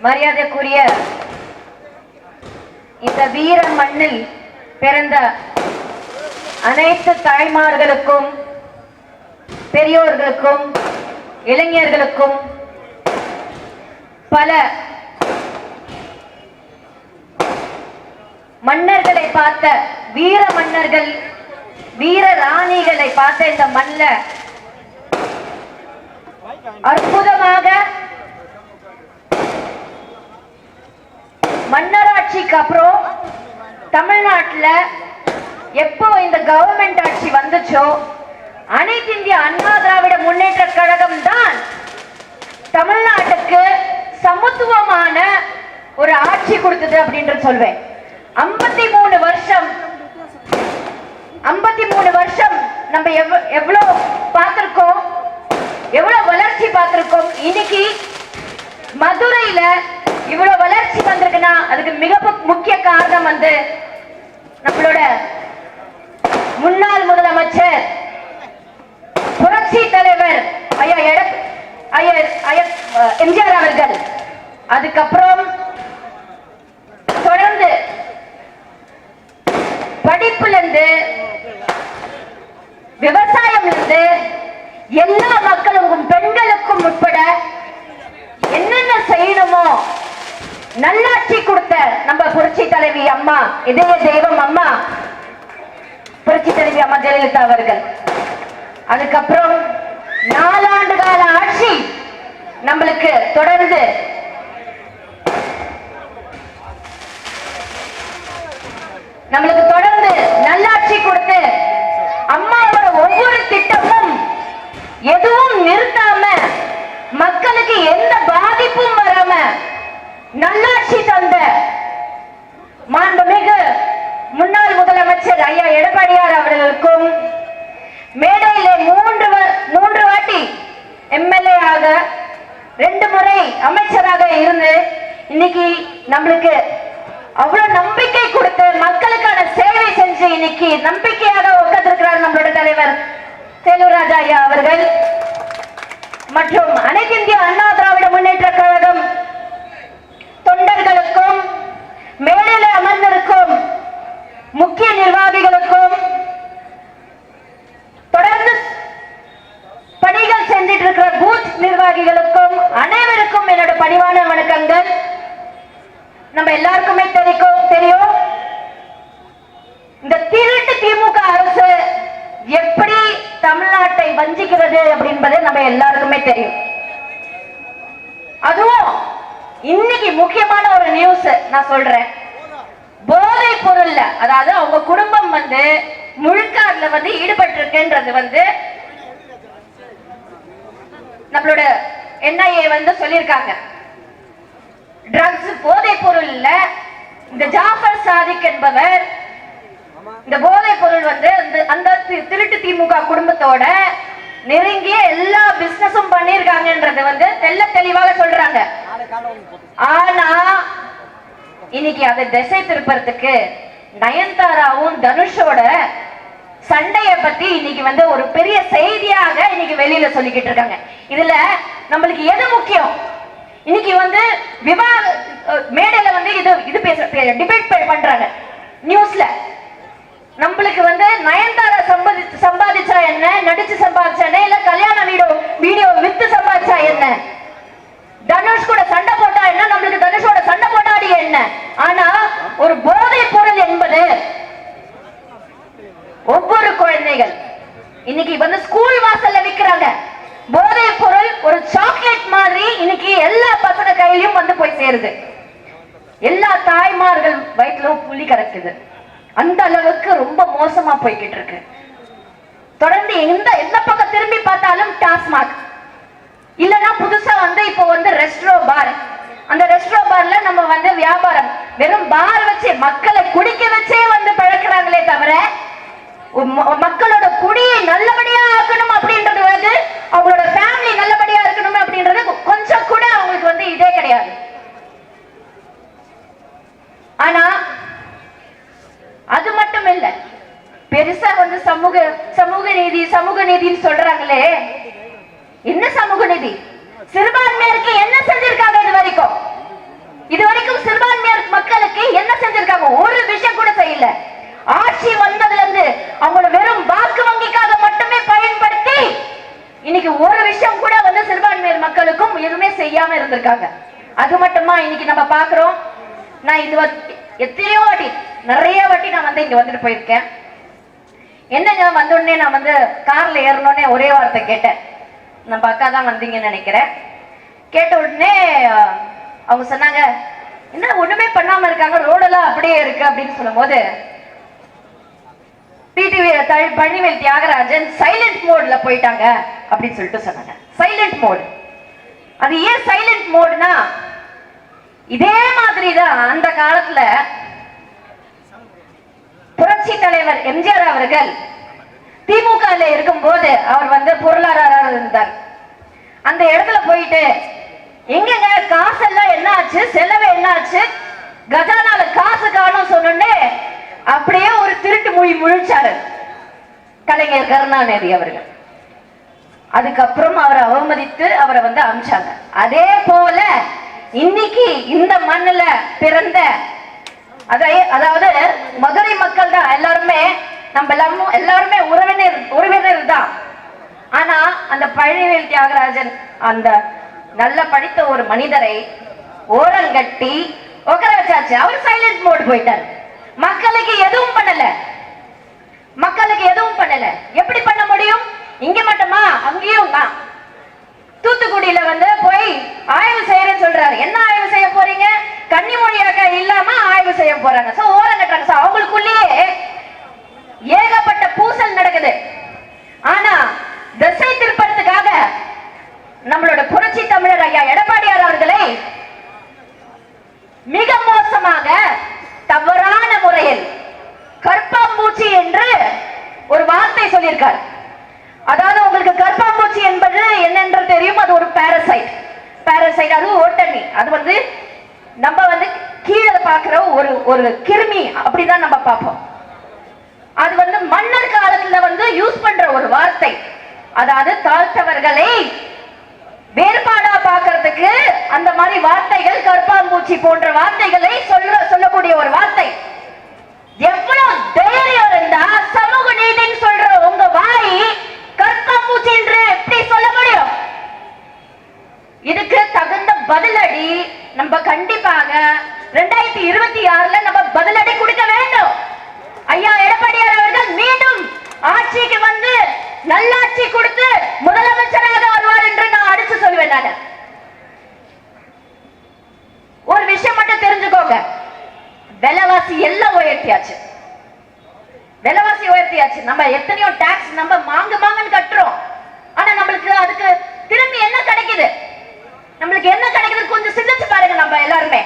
மரியாதைக்குரிய இந்த வீர மண்ணில் பிறந்த அனைத்து தாய்மார்களுக்கும் பெரியோர்களுக்கும் இளைஞர்களுக்கும் பல மன்னர்களை பார்த்த வீர மன்னர்கள் வீர ராணிகளை பார்த்த இந்த மண்ணில் அற்புதமாக மன்னராட்சிக்கு அப்புறம் தமிழ்நாட்டில் எப்போ இந்த கவர்மெண்ட் ஆட்சி வந்துச்சோ அனைத்து இந்திய அண்ணா திராவிட முன்னேற்ற கழகம் தான் தமிழ்நாட்டுக்கு சமத்துவமான ஒரு ஆட்சி கொடுத்தது அப்படின்ற சொல்வேன். ஐம்பத்தி மூணு வருஷம் ஐம்பத்தி மூணு வருஷம் நம்ம எவ்வ- பார்த்துருக்கோம் எவ்வளோ வளர்ச்சி பார்த்துருக்கோம். இன்னைக்கு மதுரையில் இவ்வளவு வளர்ச்சி வந்திருக்குன்னா அதுக்கு மிக முக்கிய காரணம் வந்து நம்மளோட முன்னாள் முதலமைச்சர் புரட்சி தலைவர் ஐயா எடப் ஐயா எம்ஜிஆர் அவர்கள். அதுக்கப்புறம் தொடர்ந்து படிப்புல இருந்து விவசாயம் இருந்து எல்லா மக்களுக்கும் பெண்களுக்கும் உட்பட என்னென்ன செய்யணுமோ நல்லாட்சி கொடுத்த நம்ம புரட்சி தலைவி அம்மா இதய தெய்வம் அம்மா புரட்சி தலைவி அம்மா ஜெயலலிதா அவர்கள். அதுக்கப்புறம் நாலாண்டு கால ஆட்சி நம்மளுக்கு தொடர்ந்து. நம்மளுக்கு தொடர்ந்து நல்லாட்சி கொடுத்து அம்மாவோட ஒவ்வொரு திட்டமும் எதுவும் நிறுத்தாம மக்களுக்கு எந்த பாதிப்பும் வராம நல்லாட்சி தந்த மாண்புமிகு முன்னாள் முதலமைச்சர் ஐயா எடப்பாடியார் அவர்களுக்கும் மேடையிலே மூன்று வ- மூன்று வாட்டி எம்எல்ஏ ஆக ரெண்டு முறை அமைச்சராக இருந்து இன்னைக்கு நம்மளுக்கு அவ்வளவு நம்பிக்கை கொடுத்து மக்களுக்கான சேவை செஞ்சு இன்னைக்கு நம்பிக்கையாக உட்கார்ந்திருக்கிறார் நம்மளோட தலைவர் சேலூராஜா ஐயா அவர்கள். மற்றும் அனைத்து இந்திய அண்ணா திராவிட முன்னேற்ற கழக தொண்டர்களுக்கும் மேடையில அமர்ந்திருக்கும் முக்கிய நிர்வாகிகளுக்கும் தொடர்ந்து பணிகள் செஞ்சிட்டு இருக்கிற பூத் நிர்வாகிகளுக்கும் அனைவருக்கும் என்னோட பணிவான வணக்கங்கள் நம்ம எல்லாருக்குமே தெரியும் தெரியும் இந்த திருட்டு திமுக அரசு எப்படி தமிழ்நாட்டை வஞ்சிக்கிறது அப்படின்பது நம்ம எல்லாருக்குமே தெரியும் அதுவும் இன்னைக்கு முக்கியமான ஒரு நியூஸ் நான் சொல்றேன். போதை பொருள்ல அதாவது அவங்க குடும்பம் வந்து முழுக்க அதுல வந்து ஈடுபட்டு இருக்குன்றது வந்து நம்மளோட என்ஐஏ வந்து சொல்லியிருக்காங்க. ட்ரக்ஸ் போதை பொருள்ல இந்த ஜாஃபர் சாதிக் என்பவர் இந்த போதை பொருள் வந்து அந்த அந்த திருட்டு திமுக குடும்பத்தோட நெருங்கிய எல்லா பிசினஸும் பண்ணியிருக்காங்கன்றது வந்து தெல்ல தெளிவாக சொல்றாங்க. ஆனா இன்னைக்கு அதை திசை திருப்பறதுக்கு நயன்தாராவும் தனுஷோட சண்டைய பத்தி இன்னைக்கு வந்து ஒரு பெரிய செய்தியாக இன்னைக்கு வெளியில சொல்லிக்கிட்டு இருக்காங்க. இதுல நம்மளுக்கு எது முக்கியம்? இன்னைக்கு வந்து விவாத மேடையில வந்து இது இது பேச டிபேட் பண்றாங்க. நியூஸ்ல நம்மளுக்கு வந்து நயன்தாரா சம்பாதி சம்பாதிச்சா என்ன? நடிச்சு சம்பாதிச்சா என்ன? இல்ல கல்யாண வீடியோ வீடியோ வித்து சம்பாதிச்சா என்ன? தனுஷ் கூட சண்டை போட்டா என்ன? நம்மளுக்கு தனுஷோட சண்டை போட்டாடி என்ன? ஆனா ஒரு போதை பொருள் என்பது ஒவ்வொரு குழந்தைகள். இன்னைக்கு வந்து ஸ்கூல் வாசல்ல விக்கிறாங்க போதை பொருள் ஒரு சாக்லேட் மாதிரி இன்னைக்கு எல்லா பசங்க கையிலயும் வந்து போய் சேருது. எல்லா தாய்மார்கள் வயிற்றுல புள்ளி கறக்குது அந்த அளவுக்கு ரொம்ப மோசமா போய்கிட்டு இருக்கு. தொடர்ந்து எந்த எந்த பக்கம் திரும்பி பார்த்தாலும் டாஸ்மாக். இல்லனா புதுசா வந்து இப்போ வந்து ரெஸ்ட்ரோ பார் அந்த ரெஸ்ட்ரோ பார்ல நம்ம வந்து வியாபாரம். வெறும் பார் தான் செஞ்சிருக்காங்க. ஒரு விஷயம் கூட செய்யல. ஆட்சி வந்ததுல இருந்து அவங்கள வெறும் வாக்கு வங்கிக்காக மட்டுமே பயன்படுத்தி இன்னைக்கு ஒரு விஷயம் கூட வந்து சிறுபான்மையர் மக்களுக்கும் எதுவுமே செய்யாம இருந்திருக்காங்க. அது மட்டுமா இன்னைக்கு நம்ம பாக்குறோம் நான் இது எத்தனையோ வாட்டி நிறைய வாட்டி நான் வந்து இங்க வந்துட்டு போயிருக்கேன். என்னங்க வந்தோடனே நான் வந்து கார்ல ஏறணும்னே ஒரே வார்த்தை கேட்டேன். நம்ம அக்கா தான் வந்தீங்கன்னு நினைக்கிறேன். கேட்ட உடனே அவங்க சொன்னாங்க என்ன ஒண்ணுமே பண்ணாம இருக்காங்க? ரோடெல்லாம் அப்படியே இருக்கு அப்படின்னு சொல்லும்போது பிடிவி பழனிவேல் தியாகராஜன் சைலண்ட் மோட்ல போயிட்டாங்க அப்படின்னு சொல்லிட்டு சொன்னாங்க. சைலண்ட் மோட் அது ஏன் சைலண்ட் மோட்னா இதே மாதிரி தான் அந்த காலத்துல புரட்சி தலைவர் எம்ஜிஆர் அவர்கள் திமுக இருக்கும்போது அவர் வந்து பொருளாதார இருந்தார். அந்த இடத்துல போயிட்டு எங்கங்க காசெல்லாம் என்ன ஆச்சு செலவு என்ன ஆச்சு கஜானால காசு காணும் சொன்னே அப்படியே ஒரு திருட்டு மொழி முழிச்சாரு கலைஞர் கருணாநிதி அவர்கள். அதுக்கப்புறம் அவரை அவமதித்து அவரை வந்து அமிச்சாங்க. அதே போல இன்னைக்கு இந்த மண்ணுல பிறந்த அதை- அதாவது மதுரை மக்கள் தான் எல்லாருமே நம்ம எல்லாரும் எல்லாருமே உறவினர் உறவினர் தான். ஆனா அந்த பழனிவேல் தியாகராஜன் அந்த நல்ல படித்த ஒரு மனிதரை ஓரங்கட்டி உட்கார வச்சாச்சு. அவர் சைலண்ட் மோட் போயிட்டார். மக்களுக்கு எதுவும் பண்ணல. மக்களுக்கு எதுவும் பண்ணல. எப்படி பண்ண முடியும்? இங்க மட்டுமா? அங்கேயும் தான் தூத்துக்குடியில வந்து போய் ஆய்வு செய்யறேன்னு சொல்றாரு. என்ன ஆய்வு செய்ய போறீங்க? கன்னிமொழியாக இல்லாம ஆய்வு செய்ய போறாங்க. சோ ஓரம் கட்டுறாங்க. சோ அவங்களுக்குள்ளேயே ஏகப்பட்ட பூசல் நடக்குது. ஆனா திசை திருப்பறதுக்காக நம்மளோட புரட்சி தமிழர் ஐயா எடப்பாடியார் அவர்களை மிக மோசமாக தவறான முறையில் கற்பாம்பூச்சி என்று ஒரு வார்த்தை சொல்லியிருக்கார். அதாவது உங்களுக்கு கற்பாம்பூச்சி என்பது என்னென்று தெரியும்? அது ஒரு பாரசைட் பாரசைட் அது ஓட்டணி. அது வந்து நம்ம வந்து கீழே பார்க்கிற ஒரு ஒரு கிருமி. அப்படிதான் நம்ம பார்ப்போம். அது வந்து மன்னர் காலத்துல வந்து யூஸ் பண்ற ஒரு வார்த்தை. அதாவது தாழ்த்தவர்களை வேறுபாடா பார்க்கிறதுக்கு அந்த மாதிரி வார்த்தைகள் கற்பாம்பூச்சி போன்ற வார்த்தைகளை சொல்ல சொல்லக்கூடிய ஒரு வார்த்தை எவ்வளவு தைரியம் இருந்தா சமூக நீதின்னு சொல்ற உங்க வாய் கற்பாம்பூச்சி என்று எப்படி சொல்ல முடியும் இதுக்கு தகுந்த பதிலடி நம்ம கண்டிப்பாக ரெண்டாயிரத்தி இருபத்தி ஆறுல நம்ம பதிலடி கொடுக்க வேண்டும் ஐயா எடப்பாடியார் அவர்கள் மீண்டும் ஆட்சிக்கு வந்து நல்லாட்சி கொடுத்து முதலமைச்சராக வருவார் என்று நான் அடிச்சு சொல்லுவேன் நான் ஒரு விஷயம் மட்டும் தெரிஞ்சுக்கோங்க விலைவாசி எல்லாம் உயர்த்தியாச்சு. விலைவாசி உயர்த்தியாச்சு. நம்ம எத்தனையோ டாக்ஸ் நம்ம மாங்கு மாங்குன்னு கட்டுறோம். ஆனா நம்மளுக்கு அதுக்கு திரும்பி என்ன கிடைக்குது? நம்மளுக்கு என்ன கிடைக்குது? கொஞ்சம் சிந்திச்சு பாருங்க நம்ம எல்லாருமே.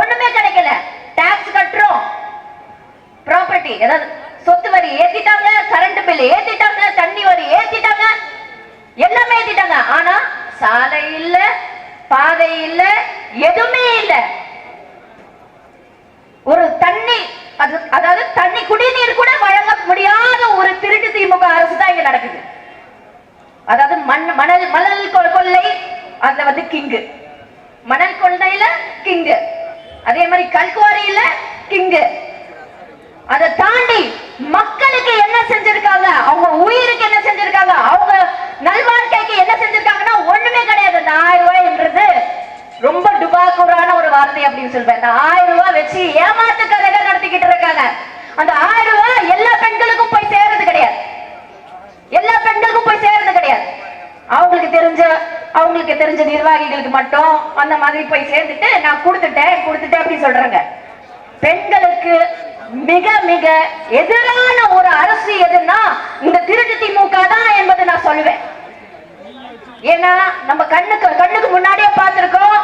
ஒண்ணுமே கிடைக்கல. டாக்ஸ் கட்டுறோம். ப்ராப்பர்ட்டி ஏதாவது சொத்து வரி ஏத்திட்டாங்க கரண்ட் பில் ஏத்திட்டாங்க தண்ணி வரி ஏத்திட்டாங்க எல்லாமே ஏத்திட்டாங்க. ஆனா சாலை இல்ல பாதை இல்ல எதுவுமே இல்ல ஒரு தண்ணி அது அதாவது தண்ணி குடிநீர் கூட வழங்க முடியாத ஒரு திருட்டு திமுக அரசு தான் இங்க நடக்குது அதாவது மண் மணல் மணல் கொள்ளை. அதுல வந்து கிங்கு மணல் கொள்ளையில கிங்கு அதே மாதிரி கல்குவாரியில கிங்கு அதை தாண்டி மக்களுக்கு என்ன செஞ்சிருக்காங்க? அவங்க உயிருக்கு என்ன செஞ்சிருக்காங்க? அவங்க நல்வாழ்க்கைக்கு என்ன செஞ்சிருக்காங்கன்னா ஒண்ணுமே கிடையாது. இந்த ஆயிரம் ரூபாய்ன்றது ரொம்ப டுபாக்கூரான ஒரு வார்த்தை அப்படின்னு சொல்வேன். இந்த ஆயிரம் ரூபாய் வச்சு ஏமாத்து கதைகள் நடத்திக்கிட்டு இருக்காங்க. அந்த ஆயிரம் ரூபாய் எல்லா பெண்களுக்கும் போய் சேர்றது கிடையாது. எல்லா பெண்களுக்கும் போய் சேர்றது கிடையாது. அவங்களுக்கு தெரிஞ்ச அவங்களுக்கு தெரிஞ்ச நிர்வாகிகளுக்கு மட்டும் அந்த மாதிரி போய் சேர்ந்துட்டு நான் கொடுத்துட்டேன் கொடுத்துட்டேன் அப்படி சொல்றாங்க. பெண்களுக்கு மிக மிக எதிரான ஒரு அரசு எதுன்னா இந்த திருட்டு திமுக தான் என்பதை நான் சொல்லுவேன். ஏன்னா நம்ம கண்ணுக்கு கண்ணுக்கு முன்னாடியே பார்த்திருக்கோம்.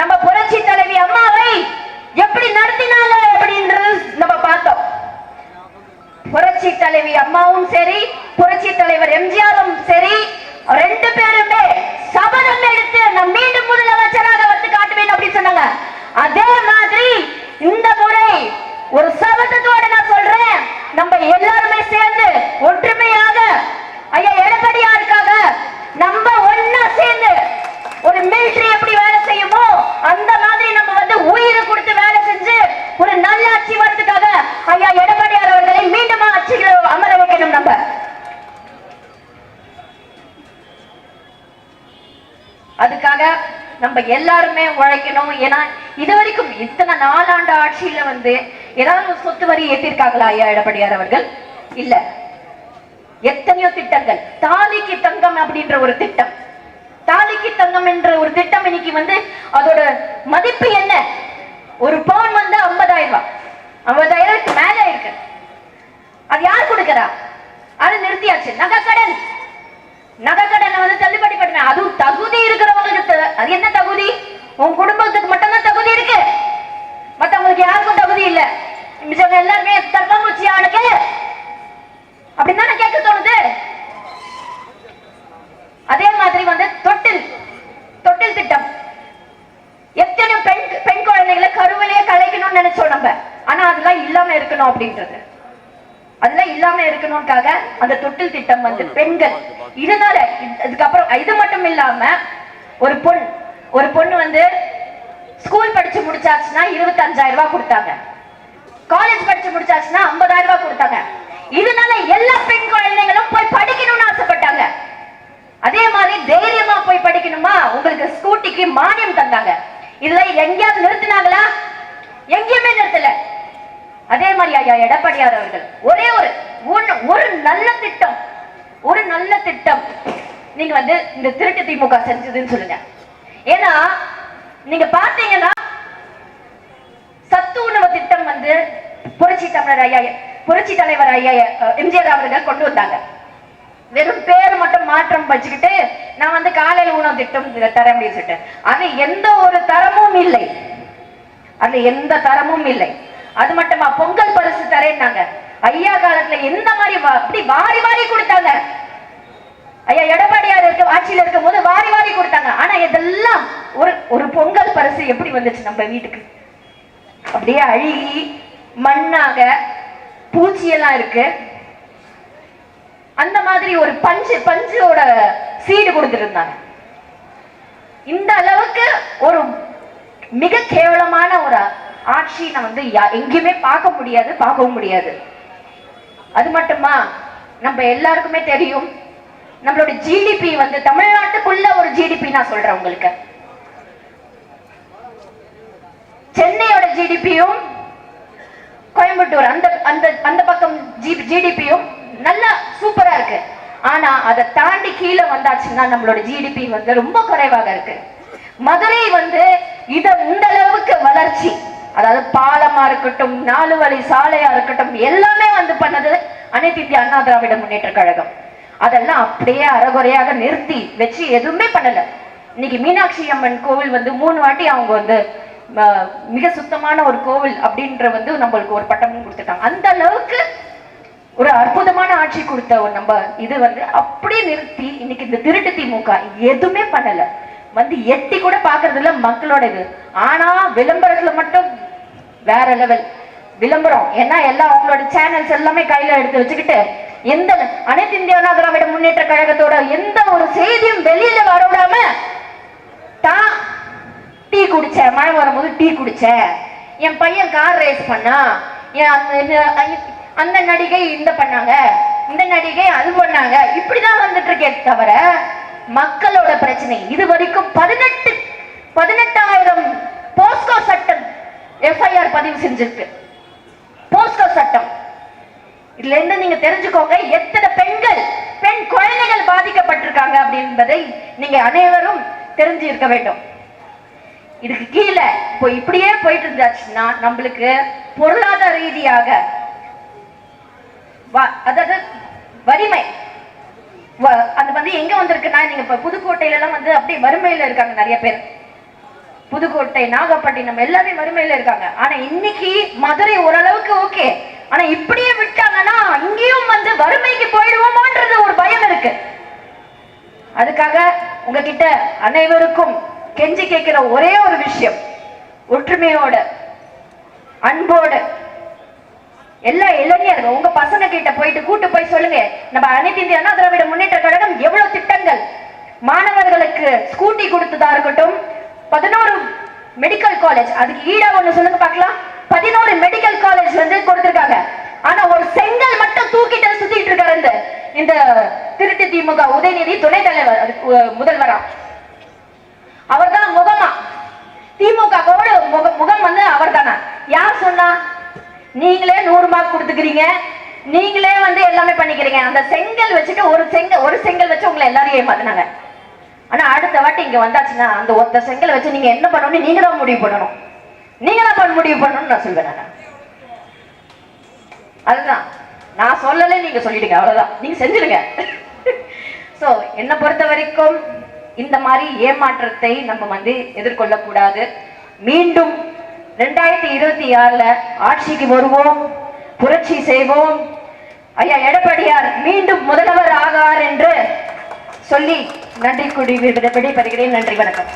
நம்ம புரட்சி தலைவி அம்மாவை எப்படி நடத்தினாங்க அப்படின்றது நம்ம பார்த்தோம். புரட்சி தலைவி அம்மாவும் சரி புரட்சி தலைவர் எம்ஜிஆரும் சரி ரெண்டு பேருமே சபதம் எடுத்து நான் மீண்டும் முதலமைச்சராக வந்து காட்டுவேன் அப்படின்னு சொன்னாங்க அதே மாதிரி இந்த முறை ஒரு சபதத்தோட நான் சொல்றேன் நம்ம எல்லாருமே சேர்ந்து ஒற்றுமையாக ஐயா எடப்பாடியாருக்காக நம்ம ஒண்ணா சேர்ந்து ஒரு மிலிட்டரி எப்படி வேலை செய்யுமோ அந்த மாதிரி நம்ம வந்து உயிரை கொடுத்து வேலை செஞ்சு ஒரு நல்ல ஆட்சி வரதுக்காக ஐயா எடப்பாடியார் அவர்களை மீண்டும் ஆட்சியில் அமர வைக்கணும் நம்ம அதுக்காக நம்ம எல்லாருமே உழைக்கணும். ஏன்னா இது வரைக்கும் இத்தனை நாலாண்டு ஆட்சியில வந்து ஏதாவது ஒரு சொத்து வரி ஏற்றிருக்காங்களா ஐயா எடப்பாடியார் அவர்கள்? இல்ல. எத்தனையோ திட்டங்கள். தாலிக்கு தங்கம் அப்படின்ற ஒரு திட்டம். தாலிக்கு தங்கம் என்ற ஒரு திட்டம் இன்னைக்கு வந்து அதோட மதிப்பு என்ன? ஒரு பவுன் வந்து ஐம்பதாயிரம் ரூபாய். ஐம்பதாயிரத்துக்கு மேல இருக்கு. அது யார் கொடுக்கறா? அது நிறுத்தியாச்சு. நகைக்கடன் நகைக்கடனை வந்து தள்ளுபடி பண்ணுங்க அதுவும் தகுதி இருக்கிறவங்களுக்கு அது என்ன தகுதி? உன் குடும்பத்துக்கு மட்டும்தான் தகுதி இருக்கு. மத்தவங்களுக்கு யாருக்கும் தகுதி இல்ல. மிச்சவங்க எல்லாருமே தங்கமுச்சி ஆளுக்கு அப்படின்னு தானே கேட்க தோணுது. அதே மாதிரி வந்து தொட்டில் தொட்டில் திட்டம். எத்தனை பெண் பெண் குழந்தைகளை கருவிலேயே கலைக்கணும்னு நினைச்சோம் நம்ம. ஆனா அதெல்லாம் இல்லாம இருக்கணும் அப்படின்றது. அதெல்லாம் இல்லாம இருக்கணும்காக அந்த தொட்டில் திட்டம் வந்து பெண்கள். இதனால இது- இதுக்கப்புறம் இது மட்டும் இல்லாம ஒரு பொண் ஒரு பொண்ணு வந்து ஸ்கூல் படிச்சு முடிச்சாச்சுன்னா இருபத்தஞ்சாயிரம் ரூபாய் கொடுத்தாங்க. காலேஜ் படிச்சு முடிச்சாச்சுன்னா ஐம்பதாயிரம் ரூபாய் கொடுத்தாங்க. இதனால எல்லா பெண் குழந்தைகளும் போய் படிக்கணும்னு ஆசைப்பட்டாங்க. அதே மாதிரி தைரியமா போய் படிக்கணுமா? உங்களுக்கு ஸ்கூட்டிக்கு மானியம் தந்தாங்க. இதுல எங்கேயாவது நிறுத்தினாங்களா எங்கேயுமே நிறுத்தல அதே மாதிரி ஐயா எடப்பாடியார் அவர்கள் ஒரே ஒரு ஒரு நல்ல திட்டம். ஒரு நல்ல திட்டம். நீங்க வந்து இந்த திருட்டு திமுக செஞ்சதுன்னு சொல்லுங்க. ஏன்னா நீங்க பாத்தீங்கன்னா சத்து உணவு திட்டம் வந்து புரட்சி தமிழர் ஐயா புரட்சி தலைவர் ஐயா எம்ஜிஆர் அவர்கள் கொண்டு வந்தாங்க. வெறும் பேர் மட்டும் மாற்றம் வச்சுக்கிட்டு நான் வந்து காலையில உணவு திட்டம் தரேன் அப்படின்னு சொல்லிட்டு. அது எந்த ஒரு தரமும் இல்லை. அது எந்த தரமும் இல்லை. அது மட்டுமா? பொங்கல் பரிசு தரேன்னாங்க. ஐயா காலத்துல எந்த மாதிரி வா- அப்படி வாரி வாரி கொடுத்தாங்க. ஐயா எடப்பாடியார் இருக்க ஆட்சியில இருக்கும் போது வாரி வாரி கொடுத்தாங்க. ஆனா இதெல்லாம் ஒரு ஒரு பொங்கல் பரிசு எப்படி வந்துச்சு நம்ம வீட்டுக்கு? அப்படியே அழுகி மண்ணாக பூச்சியெல்லாம் இருக்கு. அந்த மாதிரி ஒரு பஞ்சு பஞ்சோட சீடு கொடுத்துருந்தாங்க. இந்த அளவுக்கு ஒரு மிக கேவலமான ஒரு ஆட்சி நான் வந்து யா- எங்கேயுமே பார்க்க முடியாது பார்க்கவும் முடியாது. அது மட்டுமா? நம்ம எல்லாருக்குமே தெரியும். நம்மளோட ஜிடிபி வந்து தமிழ்நாட்டுக்குள்ள ஒரு ஜிடிபி நான் சொல்றேன் உங்களுக்கு. சென்னையோட ஜிடிபியும் கோயம்புத்தூர் அந்த அந்த அந்த பக்கம் ஜிடிபியும் நல்லா சூப்பரா இருக்கு. ஆனா அதை தாண்டி கீழே வந்தாச்சுன்னா நம்மளோட ஜிடிபி வந்து ரொம்ப குறைவாக இருக்கு. மதுரை வந்து இத இந்த அளவுக்கு வளர்ச்சி. அதாவது பாலமா இருக்கட்டும் நாலு வழி சாலையா இருக்கட்டும் எல்லாமே வந்து பண்ணது அனைத்து இந்திய அண்ணா திராவிட முன்னேற்ற கழகம். அதெல்லாம் அப்படியே அறகுறையாக நிறுத்தி வச்சு எதுவுமே பண்ணல. இன்னைக்கு மீனாட்சி அம்மன் கோவில் வந்து மூணு வாட்டி அவங்க வந்து மிக சுத்தமான ஒரு கோவில் அப்படின்ற வந்து நம்மளுக்கு ஒரு பட்டமும் கொடுத்துட்டாங்க. அந்த அளவுக்கு ஒரு அற்புதமான ஆட்சி கொடுத்த ஒரு நம்ம இது வந்து அப்படியே நிறுத்தி இன்னைக்கு இந்த திருட்டு திமுக எதுவுமே பண்ணல. வந்து எட்டி கூட பாக்குறது இல்ல மக்களோட இது ஆனா விளம்பரத்துல மட்டும் வேற லெவல் விளம்பரம். ஏன்னா எல்லாம் அவங்களோட சேனல்ஸ் எல்லாமே கையில எடுத்து வச்சுக்கிட்டு எந்த அனைத்து இந்திய அண்ணா திராவிட முன்னேற்ற கழகத்தோட எந்த ஒரு செய்தியும் வெளியில வரவிடாம தான் டீ குடிச்ச மழை வரும்போது டீ குடிச்ச என் பையன் கார் ரேஸ் பண்ணா அந்த அந்த நடிகை இந்த பண்ணாங்க இந்த நடிகை அது பண்ணாங்க. இப்படிதான் வந்துட்டு இருக்கே தவிர மக்களோட பிரச்சனை. இது வரைக்கும் பதினெட்டு பதினெட்டாயிரம் போஸ்கோ சட்டம் எஃப்ஐஆர் பதிவு செஞ்சிருக்கு. போஸ்கோ சட்டம். இதுல இருந்து நீங்க தெரிஞ்சுக்கோங்க எத்தனை பெண்கள் பெண் குழந்தைகள் பாதிக்கப்பட்டிருக்காங்க அப்படின்பதை நீங்க அனைவரும் தெரிஞ்சு இருக்க வேண்டும். இதுக்கு கீழே இப்போ இப்படியே போயிட்டு இருந்தாச்சுன்னா நம்மளுக்கு பொருளாதார ரீதியாக வ- அதாவது வறுமை அது வந்து எங்க வந்திருக்குன்னா நீங்க இப்ப புதுக்கோட்டையில எல்லாம் வந்து அப்படியே வறுமையில இருக்காங்க நிறைய பேர். புதுக்கோட்டை நாகப்பட்டினம் எல்லாமே வறுமையில இருக்காங்க. ஆனா இன்னைக்கு மதுரை ஓரளவுக்கு ஓகே. ஆனா இப்படியே விட்டாங்கன்னா இங்கேயும் வந்து வறுமைக்கு போயிடுவோமான்றது ஒரு பயம் இருக்கு. அதுக்காக உங்ககிட்ட அனைவருக்கும் கெஞ்சி கேட்கிற ஒரே ஒரு விஷயம். ஒற்றுமையோட அன்போடு எல்லா இளைஞர்கள் உங்க பசங்க கிட்ட போயிட்டு கூட்டு போய் சொல்லுங்க. நம்ம அனைத்து இந்திய அண்ணா திராவிட முன்னேற்ற கழகம் எவ்வளவு திட்டங்கள்? மாணவர்களுக்கு ஸ்கூட்டி கொடுத்ததா இருக்கட்டும் பதினோரு மெடிக்கல் காலேஜ் அதுக்கு ஈடா ஒண்ணு சொல்லுங்க பார்க்கலாம். பதினோரு மெடிக்கல் காலேஜ் வந்து கொடுத்திருக்காங்க. ஆனா ஒரு செங்கல் மட்டும் தூக்கிட்டு சுத்திட்டு இருக்காரு இந்த இந்த திருட்டு திமுக உதயநிதி துணைத் தலைவர் முதல்வரா. அவர்தான் முகமா. திமுக முகம் வந்து அவர்தானா. யார் சொன்னா நீங்களே நூறு மார்க் கொடுத்துக்கிறீங்க. நீங்களே வந்து எல்லாமே பண்ணிக்கிறீங்க. அந்த செங்கல் வச்சுட்டு ஒரு செங்கல் ஒரு செங்கல் வச்சு உங்களை எல்லாரையும் ஏமாத்தினாங்க. ஆனா அடுத்த வாட்டி இங்க வந்தாச்சுன்னா அந்த ஒத்த செங்கல் வச்சு நீங்க என்ன பண்ணணும் நீங்க தான் முடிவு பண்ணணும். நீங்க தான் பண்ண முடிவு பண்ணணும்னு நான் சொல்வேன் நான். அதுதான். நான் சொல்லல நீங்க சொல்லிடுங்க. அவ்வளவுதான். நீங்க செஞ்சிடுங்க சோ என்னை பொறுத்த வரைக்கும் இந்த மாதிரி ஏமாற்றத்தை நம்ம வந்து எதிர்கொள்ளக்கூடாது. மீண்டும் ரெண்டாயிரத்தி இருபத்தி ஆறுல ஆட்சிக்கு வருவோம் புரட்சி செய்வோம். ஐயா எடப்பாடியார் மீண்டும் முதல்வர் ஆகார் என்று சொல்லி நன்றி கூடி விடைபெறுகிறேன். நன்றி வணக்கம்.